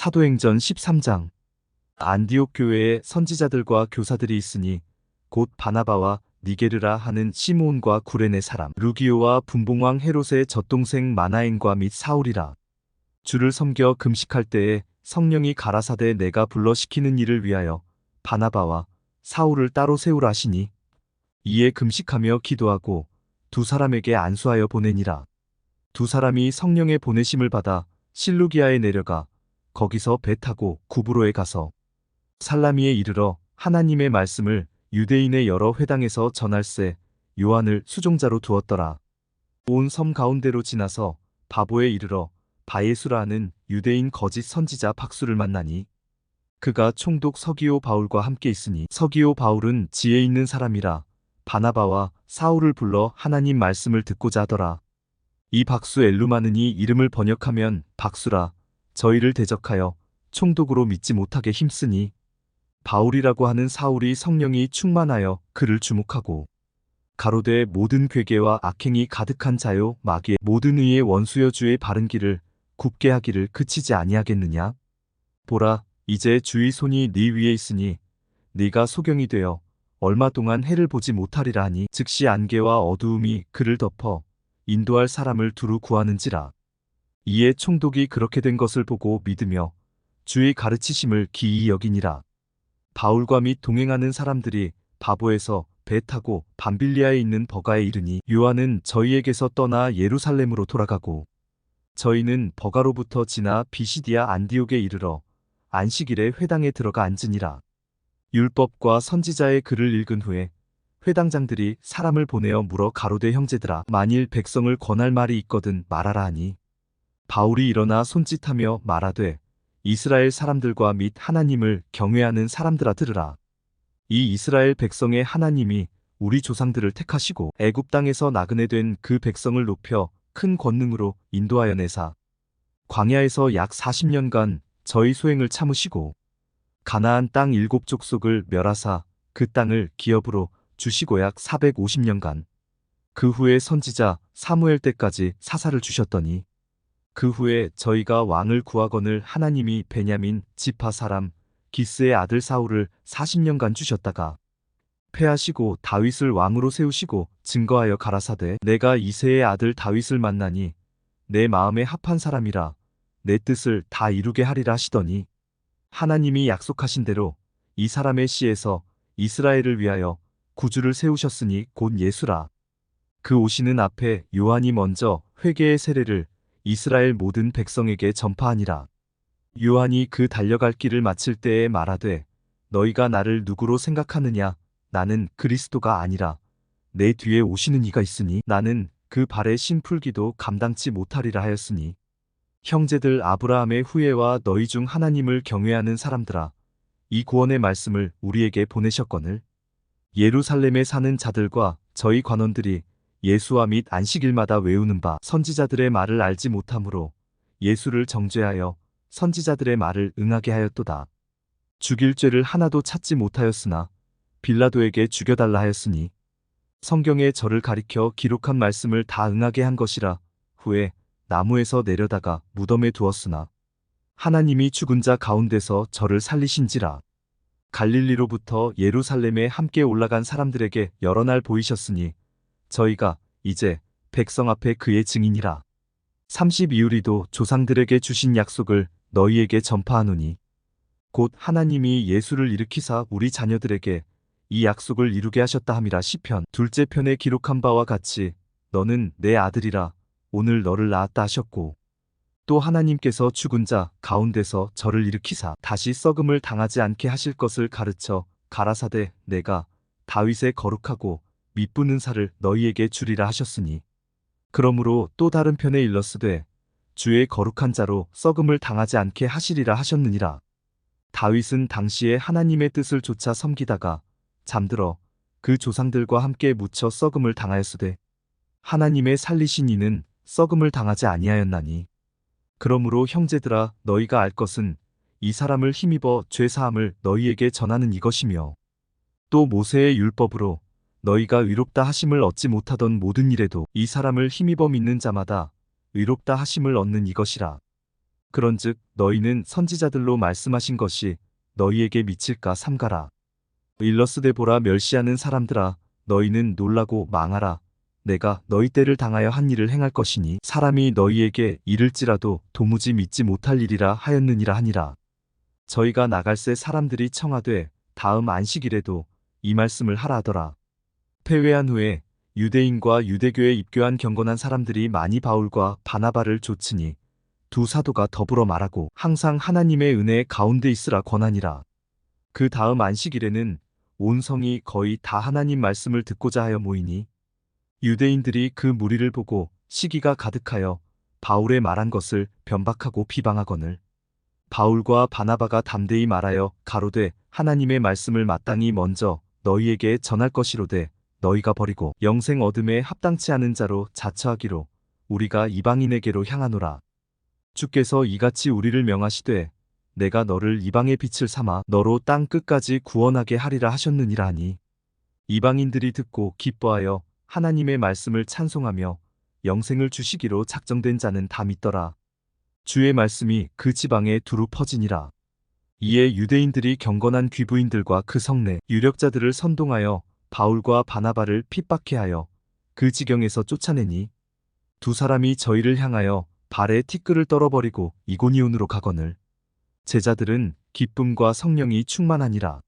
사도행전 13장. 안디옥 교회에 선지자들과 교사들이 있으니 곧 바나바와 니게르라 하는 시므온과 구레네 사람 루기오와 분봉왕 헤롯의 젖동생 마나엔과 및 사울이라. 주를 섬겨 금식할 때에 성령이 가라사대 내가 불러 시키는 일을 위하여 바나바와 사울을 따로 세우라 하시니 이에 금식하며 기도하고 두 사람에게 안수하여 보내니라. 두 사람이 성령의 보내심을 받아 실루기아에 내려가 거기서 배 타고 구브로에 가서 살라미에 이르러 하나님의 말씀을 유대인의 여러 회당에서 전할세 요한을 수종자로 두었더라. 온 섬 가운데로 지나서 바보에 이르러 바예수라 하는 유대인 거짓 선지자 박수를 만나니 그가 총독 서기오 바울과 함께 있으니 서기오 바울은 지혜 있는 사람이라 바나바와 사울을 불러 하나님 말씀을 듣고자 하더라. 이 박수 엘루마느니 이름을 번역하면 박수라 저희를 대적하여 총독으로 믿지 못하게 힘쓰니 바울이라고 하는 사울이 성령이 충만하여 그를 주목하고 가로되 모든 괴계와 악행이 가득한 자요 마귀의 모든 의의 원수여 주의 바른 길을 굽게 하기를 그치지 아니하겠느냐? 보라 이제 주의 손이 네 위에 있으니 네가 소경이 되어 얼마 동안 해를 보지 못하리라 하니 즉시 안개와 어두움이 그를 덮어 인도할 사람을 두루 구하는지라 이에 총독이 그렇게 된 것을 보고 믿으며 주의 가르치심을 기이 여기니라. 바울과 및 동행하는 사람들이 바보에서 배 타고 밤빌리아에 있는 버가에 이르니 요한은 저희에게서 떠나 예루살렘으로 돌아가고 저희는 버가로부터 지나 비시디아 안디옥에 이르러 안식일에 회당에 들어가 앉으니라. 율법과 선지자의 글을 읽은 후에 회당장들이 사람을 보내어 물어 가로대 형제들아 만일 백성을 권할 말이 있거든 말하라 하니 바울이 일어나 손짓하며 말하되 이스라엘 사람들과 및 하나님을 경외하는 사람들아 들으라. 이 이스라엘 백성의 하나님이 우리 조상들을 택하시고 애굽 땅에서 나그네 된 그 백성을 높여 큰 권능으로 인도하여 내사 광야에서 약 40년간 저희 소행을 참으시고 가나안 땅 일곱 족속을 멸하사 그 땅을 기업으로 주시고 약 450년간 그 후에 선지자 사무엘 때까지 사사를 주셨더니 그 후에 저희가 왕을 구하거늘 하나님이 베냐민 지파 사람 기스의 아들 사울을 40년간 주셨다가 패하시고 다윗을 왕으로 세우시고 증거하여 가라사대 내가 이세의 아들 다윗을 만나니 내 마음에 합한 사람이라 내 뜻을 다 이루게 하리라 하시더니 하나님이 약속하신 대로 이 사람의 씨에서 이스라엘을 위하여 구주를 세우셨으니 곧 예수라. 그 오시는 앞에 요한이 먼저 회개의 세례를 이스라엘 모든 백성에게 전파하니라. 요한이 그 달려갈 길을 마칠 때에 말하되 너희가 나를 누구로 생각하느냐? 나는 그리스도가 아니라. 내 뒤에 오시는 이가 있으니 나는 그 발에 심풀기도 감당치 못하리라 하였으니. 형제들 아브라함의 후예와 너희 중 하나님을 경외하는 사람들아 이 구원의 말씀을 우리에게 보내셨거늘. 예루살렘에 사는 자들과 저희 관원들이 예수와 및 안식일마다 외우는 바 선지자들의 말을 알지 못하므로 예수를 정죄하여 선지자들의 말을 응하게 하였도다. 죽일 죄를 하나도 찾지 못하였으나 빌라도에게 죽여달라 하였으니 성경에 저를 가리켜 기록한 말씀을 다 응하게 한 것이라 후에 나무에서 내려다가 무덤에 두었으나 하나님이 죽은 자 가운데서 저를 살리신지라 갈릴리로부터 예루살렘에 함께 올라간 사람들에게 여러 날 보이셨으니 저희가 이제 백성 앞에 그의 증인이라. 32우리도 조상들에게 주신 약속을 너희에게 전파하노니 곧 하나님이 예수를 일으키사 우리 자녀들에게 이 약속을 이루게 하셨다 함이라 시편 둘째 편에 기록한 바와 같이 너는 내 아들이라 오늘 너를 낳았다 하셨고 또 하나님께서 죽은 자 가운데서 저를 일으키사 다시 썩음을 당하지 않게 하실 것을 가르쳐 가라사대 내가 다윗의 거룩하고 밑부는 살을 너희에게 주리라 하셨으니 그러므로 또 다른 편에 일렀으되 주의 거룩한 자로 썩음을 당하지 않게 하시리라 하셨느니라. 다윗은 당시에 하나님의 뜻을 조차 섬기다가 잠들어 그 조상들과 함께 묻혀 썩음을 당하였으되 하나님의 살리신 이는 썩음을 당하지 아니하였나니 그러므로 형제들아 너희가 알 것은 이 사람을 힘입어 죄 사함을 너희에게 전하는 이것이며 또 모세의 율법으로 너희가 의롭다 하심을 얻지 못하던 모든 일에도 이 사람을 힘입어 믿는 자마다 의롭다 하심을 얻는 이것이라. 그런즉 너희는 선지자들로 말씀하신 것이 너희에게 미칠까 삼가라. 일러스 데보라 멸시하는 사람들아 너희는 놀라고 망하라. 내가 너희 때를 당하여 한 일을 행할 것이니 사람이 너희에게 이를지라도 도무지 믿지 못할 일이라 하였느니라 하니라. 저희가 나갈새 사람들이 청하되 다음 안식일에도 이 말씀을 하라 하더라. 폐회한 후에 유대인과 유대교에 입교한 경건한 사람들이 많이 바울과 바나바를 좇으니 두 사도가 더불어 말하고 항상 하나님의 은혜 가운데 있으라 권하니라. 그 다음 안식일에는 온 성이 거의 다 하나님 말씀을 듣고자 하여 모이니 유대인들이 그 무리를 보고 시기가 가득하여 바울의 말한 것을 변박하고 비방하거늘 바울과 바나바가 담대히 말하여 가로되 하나님의 말씀을 마땅히 먼저 너희에게 전할 것이로되 너희가 버리고 영생 얻음에 합당치 않은 자로 자처하기로 우리가 이방인에게로 향하노라. 주께서 이같이 우리를 명하시되 내가 너를 이방의 빛을 삼아 너로 땅 끝까지 구원하게 하리라 하셨느니라 하니 이방인들이 듣고 기뻐하여 하나님의 말씀을 찬송하며 영생을 주시기로 작정된 자는 다 믿더라. 주의 말씀이 그 지방에 두루 퍼지니라. 이에 유대인들이 경건한 귀부인들과 그 성내 유력자들을 선동하여 바울과 바나바를 핍박해 하여 그 지경에서 쫓아내니 두 사람이 저희를 향하여 발에 티끌을 떨어버리고 이고니온으로 가거늘 제자들은 기쁨과 성령이 충만하니라.